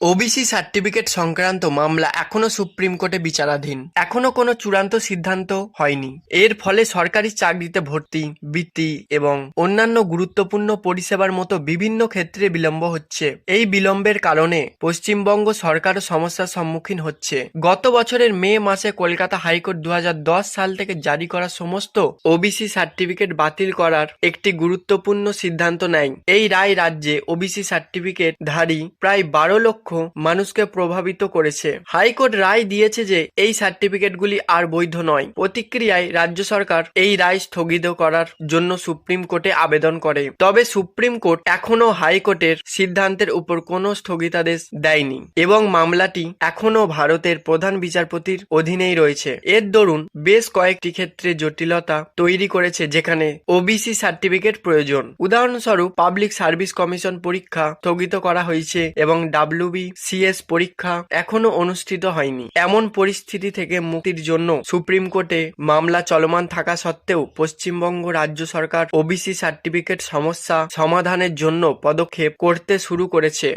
OBC certificate সংক্রান্ত মামলা এখনও সুপ্রিম কোর্টে বিচারাধীন। এখনও কোনো চূড়ান্ত সিদ্ধান্ত হয়নি। এর ফলে সরকারি চাকরিতে ভর্তি, বৃত্তি এবং অন্যান্য গুরুত্বপূর্ণ পরিষেবার মতো বিভিন্ন ক্ষেত্রে বিলম্ব হচ্ছে। এই বিলম্বের কারণে পশ্চিমবঙ্গ সরকারও সমস্যার সম্মুখীন হচ্ছে। গত বছরের মে মাসে কলকাতা হাইকোর্ট দু হাজার দশ সাল থেকে জারি করা সমস্ত ওবিসি সার্টিফিকেট বাতিল করার একটি গুরুত্বপূর্ণ সিদ্ধান্ত নেয়। এই রায় রাজ্যে ওবিসি সার্টিফিকেট ধারী প্রায় বারো লক্ষ মানুষকে প্রভাবিত করেছে। হাইকোর্ট রায় দিয়েছে যে এই সার্টিফিকেটগুলি আর বৈধ নয়। প্রতিক্রিয়ায় রাজ্য সরকার এই রায় স্থগিত করার জন্য সুপ্রিম কোর্টে আবেদন করে। তবে সুপ্রিম কোর্ট এখনও হাইকোর্টের সিদ্ধান্তের উপর কোনো স্থগিতাদেশ দেয়নি এবং মামলাটি এখনও ভারতের প্রধান বিচারপতির অধীনেই রয়েছে। এর দরুন বেশ কয়েকটি ক্ষেত্রে জটিলতা তৈরি করেছে যেখানে ওবিসি সার্টিফিকেট প্রয়োজন। উদাহরণস্বরূপ পাবলিক সার্ভিস কমিশন পরীক্ষা স্থগিত করা হয়েছে এবং ডাব্লিউবিসিএস পরীক্ষা এখনও অনুষ্ঠিত হয়নি। এমন পরিস্থিতি থেকে মুক্তির জন্য সুপ্রিম কোর্টে মামলা চলমান থাকা সত্ত্বেও পশ্চিমবঙ্গ রাজ্য সরকার ওবিসি সার্টিফিকেট সমস্যা সমাধানের জন্য পদক্ষেপ করতে শুরু করেছে।